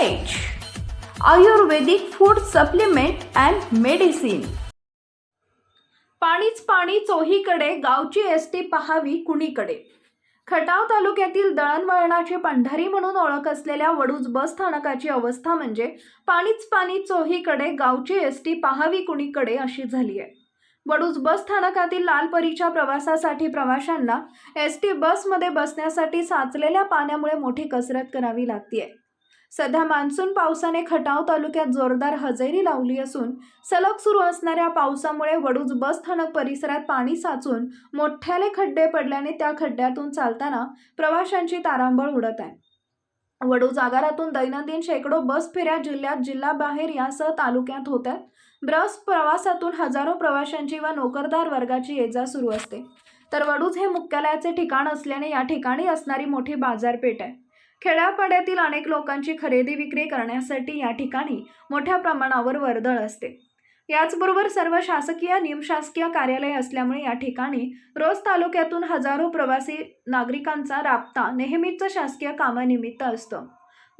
Ayurvedic food supplement and medicine पाणीच पाणी चोहीकडे गावची एस टी पहावी कुणीकडे? खटाव तालुक्यातील दळणवळणाची पंढरी म्हणून ओळख असलेल्या वडूज बस स्थानकाची अवस्था म्हणजे पाणीच पाणी चोहीकडे गावची एस टी पहावी कुणीकडे अशी झाली आहे. वडूज बस स्थानकातील लालपरीच्या प्रवासासाठी प्रवाशांना एस टी बसमध्ये बसण्यासाठी साचलेल्या पाण्यामुळे मोठी कसरत करावी लागतीये. सध्या मान्सून पावसाने खटाव तालुक्यात जोरदार हजेरी लावली असून सलग सुरू असणाऱ्या पावसामुळे वडूज बस स्थानक परिसरात पाणी साचून मोठ्याले खड्डे पडल्याने त्या खड्ड्यातून चालताना प्रवाशांची तारांबळ उडत आहे. वडूज आगारातून दैनंदिन शेकडो बस फेऱ्या जिल्ह्यात जिल्हाबाहेर यासह तालुक्यात होत्या बस प्रवासातून हजारो प्रवाशांची व नोकरदार वर्गाची ये जा सुरू असते. तर वडूज हे मुख्यालयाचे ठिकाण असल्याने या ठिकाणी असणारी मोठी बाजारपेठ आहे. खेड्यापाड्यातील अनेक लोकांची खरेदी विक्री करण्यासाठी या ठिकाणी मोठ्या प्रमाणावर वर्दळ असते. याचबरोबर सर्व शासकीय निमशासकीय कार्यालय असल्यामुळे या ठिकाणी रोज तालुक्यातून हजारो प्रवासी नागरिकांचा राबता नेहमीच शासकीय कामानिमित्त असतं.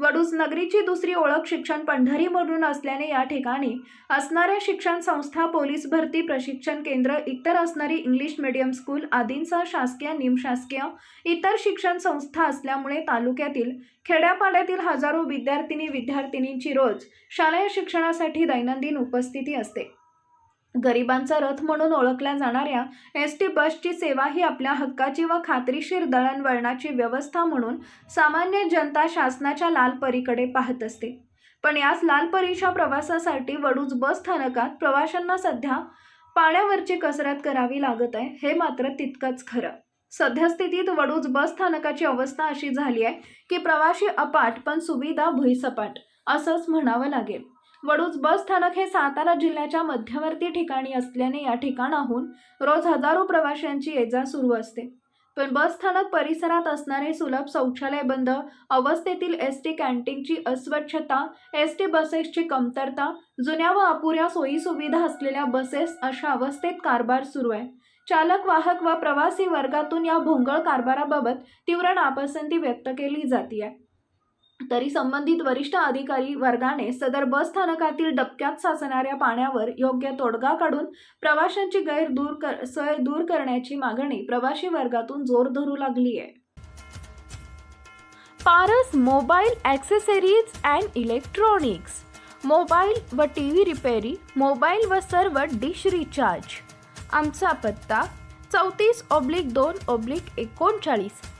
वडूज नगरीची दुसरी ओळख शिक्षण पंढरी म्हणून असल्याने या ठिकाणी असणाऱ्या शिक्षण संस्था पोलीस भरती प्रशिक्षण केंद्र इतर असणारी इंग्लिश मीडियम स्कूल आदींसह शासकीय निमशासकीय इतर शिक्षण संस्था असल्यामुळे तालुक्यातील खेड्यापाड्यातील हजारो विद्यार्थिनी विद्यार्थिनींची रोज शालेय शिक्षणासाठी दैनंदिन उपस्थिती असते. गरिबांचा रथ म्हणून ओळखल्या जाणाऱ्या एस टी बसची सेवा ही आपल्या हक्काची व खात्रीशीर दळणवळणाची व्यवस्था म्हणून सामान्य जनता शासनाच्या लालपरीकडे पाहत असते. पण याच लालपरीच्या प्रवासासाठी वडूज बस स्थानकात प्रवाशांना सध्या पाण्यावरची कसरत करावी लागत आहे हे मात्र तितकंच खरं. सद्यस्थितीत वडूज बस स्थानकाची अवस्था अशी झाली आहे की प्रवासी अपाट पण सुविधा भुईसपाट असंच म्हणावं लागेल. वडूज बस स्थानक हे सातारा जिल्ह्याच्या मध्यवर्ती ठिकाणी असल्याने या ठिकाणाहून रोज हजारो प्रवाशांची ये जा सुरू असते. पण बस स्थानक परिसरात असणारे सुलभ शौचालय बंद अवस्थेतील एस टी कॅन्टीनची अस्वच्छता एस टी बसेसची कमतरता जुन्या व अपुऱ्या सोयीसुविधा असलेल्या बसेस अशा अवस्थेत कारभार सुरू आहे. चालक वाहक व प्रवासी वर्गातून या भोंगळ कारभाराबाबत तीव्र नापसंती व्यक्त केली जाते तरी संबंधित वरिष्ठ अधिकारी वर्गाने सदर बस स्थानकातील डबक्यात साचणाऱ्या पाण्यावर योग्य तोडगा काढून प्रवाशांची गैर दूर कर सोय दूर करण्याची मागणी प्रवासी वर्गातून जोर धरू लागली आहे. Paras mobile accessories and electronics mobile व टी व्ही रिपेरी मोबाईल व सर्व डिश रिचार्ज. आमचा पत्ता चौतीस ऑब्लिक दोन ओब्लिक एकोणचाळीस